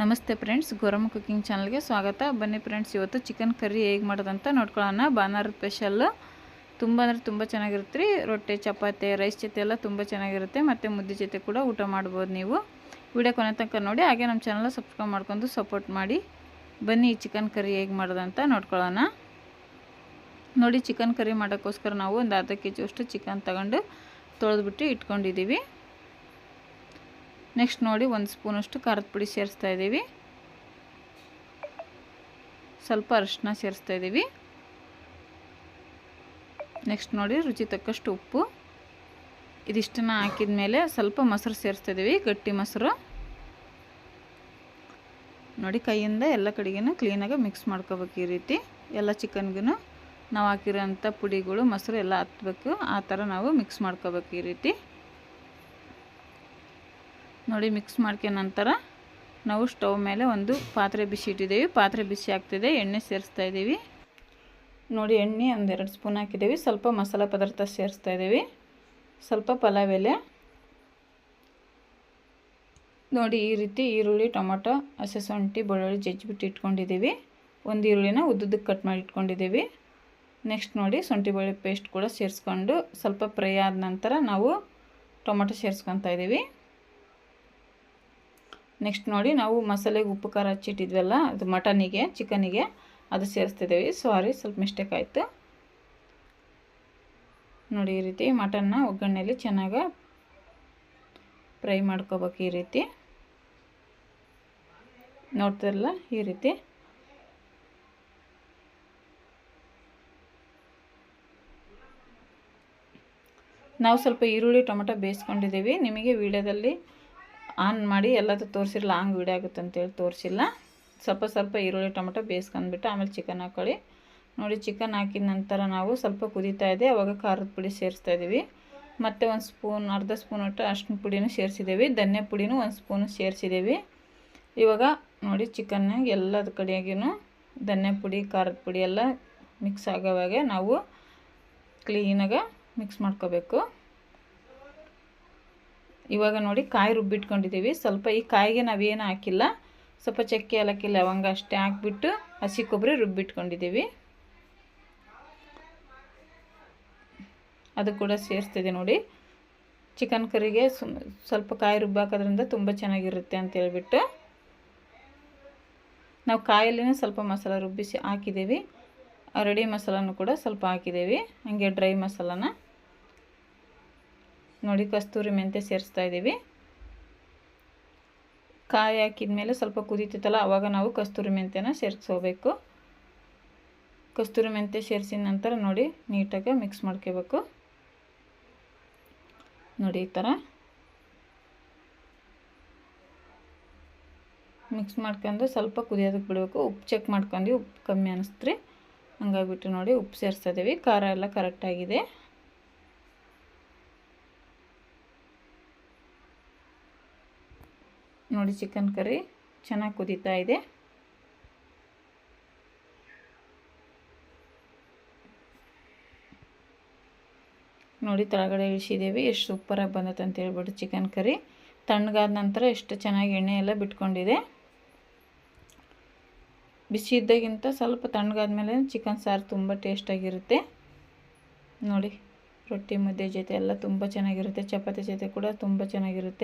ನಮಸ್ತೆ friends ಗೊರಮ್ cooking ಚಾನಲ್ಗೆ ಸ್ವಾಗತ. ಬನ್ನಿ ಫ್ರೆಂಡ್ಸ್, ಇವತ್ತು ಚಿಕನ್ ಕರಿ ಹೇಗೆ ಮಾಡೋದಂತ ನೋಡ್ಕೊಳ್ಳೋಣ. ಬಾನಾರ್ ಸ್ಪೆಷಲ್ಲು ತುಂಬ ಅಂದರೆ ತುಂಬ ಚೆನ್ನಾಗಿರುತ್ತೆ ರೀ ರೊಟ್ಟಿ, ಚಪಾತಿ ರೈಸ್ ಜೊತೆ ಎಲ್ಲ ತುಂಬ ಚೆನ್ನಾಗಿರುತ್ತೆ. ಮತ್ತು ಮುದ್ದೆ ಜೊತೆ ಕೂಡ ಊಟ ಮಾಡ್ಬೋದು ನೀವು. ವಿಡಿಯೋ ಕೊನೆ ತನಕ ನೋಡಿ. ಹಾಗೆ ನಮ್ಮ ಚಾನಲ್ ಸಬ್ಸ್ಕ್ರೈಬ್ ಮಾಡ್ಕೊಂಡು ಸಪೋರ್ಟ್ ಮಾಡಿ. ಬನ್ನಿ ಚಿಕನ್ ಕರಿ ಹೇಗೆ ಮಾಡೋದಂತ ನೋಡ್ಕೊಳ್ಳೋಣ. ನೋಡಿ ಚಿಕನ್ ಕರಿ ಮಾಡೋಕ್ಕೋಸ್ಕರ ನಾವು ಒಂದು ಅರ್ಧ ಕೆ ಜಿಯಷ್ಟು ಚಿಕನ್ ತಗೊಂಡು ತೊಳೆದ್ಬಿಟ್ಟು ಇಟ್ಕೊಂಡಿದ್ದೀವಿ. ನೆಕ್ಸ್ಟ್ ನೋಡಿ ಒಂದು ಸ್ಪೂನಷ್ಟು ಖಾರದ ಪುಡಿ ಸೇರಿಸ್ತಾ ಇದ್ದೀವಿ. ಸ್ವಲ್ಪ ಅರಿಶಿನ ಸೇರಿಸ್ತಾ ಇದ್ದೀವಿ. ನೆಕ್ಸ್ಟ್ ನೋಡಿ ರುಚಿ ತಕ್ಕಷ್ಟು ಉಪ್ಪು. ಇದಿಷ್ಟನ್ನ ಹಾಕಿದ ಮೇಲೆ ಸ್ವಲ್ಪ ಮೊಸರು ಸೇರಿಸ್ತಾ ಇದ್ದೀವಿ, ಗಟ್ಟಿ ಮೊಸರು. ನೋಡಿ ಕೈಯಿಂದ ಎಲ್ಲ ಕಡೆಗೂ ಕ್ಲೀನಾಗಿ ಮಿಕ್ಸ್ ಮಾಡ್ಕೋಬೇಕು ಈ ರೀತಿ. ಎಲ್ಲ ಚಿಕನ್ಗೂ ನಾವು ಹಾಕಿರೋಂಥ ಪುಡಿಗಳು, ಮೊಸರು ಎಲ್ಲ ಹತ್ಬೇಕು, ಆ ಥರ ನಾವು ಮಿಕ್ಸ್ ಮಾಡ್ಕೋಬೇಕು ಈ ರೀತಿ. ನೋಡಿ ಮಿಕ್ಸ್ ಮಾಡ್ಕೊಂಡ ನಂತರ ನಾವು ಸ್ಟವ್ ಮೇಲೆ ಒಂದು ಪಾತ್ರೆ ಬಿಸಿ ಇಟ್ಟಿದ್ದೀವಿ. ಪಾತ್ರೆ ಬಿಸಿ ಆಗ್ತಿದೆ, ಎಣ್ಣೆ ಸೇರಿಸ್ತಾ ಇದ್ದೀವಿ. ನೋಡಿ, ಎಣ್ಣೆ ಒಂದೆರಡು ಸ್ಪೂನ್ ಹಾಕಿದ್ದೀವಿ. ಸ್ವಲ್ಪ ಮಸಾಲೆ ಪದಾರ್ಥ ಸೇರಿಸ್ತಾ ಇದ್ದೀವಿ. ಸ್ವಲ್ಪ ಪಲಾವ್ ಎಲೆ. ನೋಡಿ, ಈ ರೀತಿ ಈರುಳ್ಳಿ, ಟೊಮೊಟೊ, ಹಸಿ ಶುಂಠಿ, ಬೆಳ್ಳುಳ್ಳಿ ಜಜ್ಜಿಬಿಟ್ಟು ಇಟ್ಕೊಂಡಿದ್ದೀವಿ. ಒಂದು ಈರುಳ್ಳಿನ ಉದ್ದುದಕ್ಕೆ ಕಟ್ ಮಾಡಿ ಇಟ್ಕೊಂಡಿದ್ದೀವಿ. ನೆಕ್ಸ್ಟ್ ನೋಡಿ, ಶುಂಠಿ, ಬೆಳ್ಳುಳ್ಳಿ ಪೇಸ್ಟ್ ಕೂಡ ಸೇರಿಸ್ಕೊಂಡು ಸ್ವಲ್ಪ ಫ್ರೈ ಆದ ನಂತರ ನಾವು ಟೊಮೊಟೊ ಸೇರಿಸ್ಕೊತಾ ಇದ್ದೀವಿ. ನೆಕ್ಸ್ಟ್ ನೋಡಿ ನಾವು ಮಸಾಲೆಗೆ ಉಪ್ಪು, ಖಾರ ಹಚ್ಚಿಟ್ಟಿದ್ವಲ್ಲ, ಅದು ಮಟನಿಗೆ ಚಿಕನಿಗೆ ಅದು ಸೇರಿಸ್ತಿದ್ದೀವಿ. ಸಾರಿ ಸ್ವಲ್ಪ ಮಿಸ್ಟೇಕ್ ಆಯಿತು. ನೋಡಿ ಈ ರೀತಿ ಮಟನ್ನ ಒಗ್ಗರಣೆಯಲ್ಲಿ ಚೆನ್ನಾಗಿ ಫ್ರೈ ಮಾಡ್ಕೋಬೇಕು ಈ ರೀತಿ. ನೋಡ್ತಿರಲ್ಲ, ಈ ರೀತಿ. ನಾವು ಸ್ವಲ್ಪ ಈರುಳ್ಳಿ, ಟೊಮೆಟೊ ಬೇಯಿಸ್ಕೊಂಡಿದ್ದೀವಿ. ನಿಮಗೆ ವಿಡಿಯೋದಲ್ಲಿ ಆನ್ ಮಾಡಿ ಎಲ್ಲದೂ ತೋರಿಸಿಲ್ಲ ಲಾಂಗ್ ವಿಡಿಯೋ ಆಗುತ್ತೆ ಅಂತೇಳಿ ತೋರಿಸಿಲ್ಲ. ಸ್ವಲ್ಪ ಸ್ವಲ್ಪ ಈರುಳ್ಳಿ, ಟೊಮೆಟೊ ಬೇಯಿಸ್ಕೊಂಡ್ಬಿಟ್ಟು ಆಮೇಲೆ ಚಿಕನ್ ಹಾಕೊಳ್ಳಿ. ನೋಡಿ ಚಿಕನ್ ಹಾಕಿದ ನಂತರ ನಾವು ಸ್ವಲ್ಪ ಕುದೀತಾ ಇದೆ. ಅವಾಗ ಖಾರದ ಪುಡಿ ಸೇರಿಸ್ತಾ ಇದ್ದೀವಿ ಮತ್ತು ಒಂದು ಸ್ಪೂನ್ ಅರ್ಧ ಸ್ಪೂನ್ ಒಟ್ಟು ಅಷ್ಟು ಪುಡಿನೂ ಸೇರಿಸಿದ್ದೀವಿ ಧನ್ಯ ಪುಡಿನೂ ಒಂದು ಸ್ಪೂನು ಸೇರಿಸಿದ್ದೀವಿ ಇವಾಗ ನೋಡಿ ಚಿಕನ್ ಎಲ್ಲದ ಕಡೆಯಾಗಿನೂ ಧನ್ಯ ಪುಡಿ, ಖಾರದ ಪುಡಿ ಎಲ್ಲ ಮಿಕ್ಸ್ ಆಗೋವಾಗೆ ನಾವು ಕ್ಲೀನಾಗ ಮಿಕ್ಸ್ ಮಾಡ್ಕೋಬೇಕು. ಇವಾಗ ನೋಡಿ ಕಾಯಿ ರುಬ್ಬಿಟ್ಕೊಂಡಿದ್ದೀವಿ. ಸ್ವಲ್ಪ ಈ ಕಾಯಿಗೆ ನಾವೇನು ಹಾಕಿಲ್ಲ. ಸ್ವಲ್ಪ ಚಕ್ಕೆ, ಏಲಕ್ಕಿ, ಲವಂಗ ಅಷ್ಟೇ ಹಾಕ್ಬಿಟ್ಟು ಹಸಿ ಕೊಬ್ಬರಿ ರುಬ್ಬಿಟ್ಕೊಂಡಿದ್ದೀವಿ. ಅದು ಕೂಡ ಸೇರಿಸ್ತಿದೆ ನೋಡಿ. ಚಿಕನ್ ಕರಿಗೆ ಸ್ವಲ್ಪ ಕಾಯಿ ರುಬ್ಬಾಕೋದ್ರಿಂದ ತುಂಬ ಚೆನ್ನಾಗಿರುತ್ತೆ ಅಂತ ಹೇಳ್ಬಿಟ್ಟು ನಾವು ಕಾಯಲ್ಲಿನೇ ಸ್ವಲ್ಪ ಮಸಾಲ ರುಬ್ಬಿಸಿ ಹಾಕಿದ್ದೀವಿ. ರೆಡಿ ಮಸಾಲನೂ ಕೂಡ ಸ್ವಲ್ಪ ಹಾಕಿದ್ದೀವಿ. ಹಾಗೆ ಡ್ರೈ ಮಸಾಲಾನ. ನೋಡಿ ಕಸ್ತೂರಿ ಮೆಂತೆ ಸೇರಿಸ್ತಾ ಇದ್ದೀವಿ. ಕಾಯಿ ಹಾಕಿದ ಮೇಲೆ ಸ್ವಲ್ಪ ಕುದೀತಿತ್ತಲ್ಲ ಆವಾಗ ನಾವು ಕಸ್ತೂರಿ ಮೆಂತೆನ ಸೇರಿಸ್ಕೋಬೇಕು. ಕಸ್ತೂರಿ ಮೆಂತೆ ಸೇರಿಸಿದ ನಂತರ ನೋಡಿ ನೀಟಾಗಿ ಮಿಕ್ಸ್ ಮಾಡ್ಕೋಬೇಕು. ನೋಡಿ ಈ ಥರ. ಮಿಕ್ಸ್ ಮಾಡ್ಕೊಂಡು ಸ್ವಲ್ಪ ಕುದಿಯೋದಕ್ಕೆ ಬಿಡಬೇಕು. ಉಪ್ಪು ಚೆಕ್ ಮಾಡ್ಕೊಂಡು, ಉಪ್ಪು ಕಮ್ಮಿ ಅನ್ನಿಸ್ತ್ರಿ ಹಂಗಾಗ್ಬಿಟ್ಟು ನೋಡಿ ಉಪ್ಪು ಸೇರಿಸ್ತಾ ಖಾರ ಎಲ್ಲ ಕರೆಕ್ಟಾಗಿದೆ ನೋಡಿ ಚಿಕನ್ ಕರಿ, ಚೆನ್ನಾಗಿ ಕುದೀತಾ ಇದೆ. ನೋಡಿ ತಳಗಡೆ ಇಳಿಸಿದ್ದೀವಿ ಎಷ್ಟು ಸೂಪರಾಗಿ ಬಂದತ್ತೆ ಅಂತ ಹೇಳ್ಬಿಟ್ಟು ಚಿಕನ್ ಕರಿ. ತಣ್ಣಗಾದ ನಂತರ ಎಷ್ಟು ಚೆನ್ನಾಗಿ ಎಣ್ಣೆ ಎಲ್ಲ ಬಿಟ್ಕೊಂಡಿದೆ. ಬಿಸಿ ಇದ್ದಾಗಿಂತ ಸ್ವಲ್ಪ ತಣ್ಣಗಾದ ಮೇಲೆ ಚಿಕನ್ ಸಾರು ತುಂಬ ಟೇಸ್ಟಾಗಿರುತ್ತೆ ನೋಡಿ, ರೊಟ್ಟಿ ಮುದ್ದೆ ಜೊತೆ ಎಲ್ಲ ತುಂಬ ಚೆನ್ನಾಗಿರುತ್ತೆ, ಚಪಾತಿ ಜೊತೆ ಕೂಡ ತುಂಬ ಚೆನ್ನಾಗಿರುತ್ತೆ.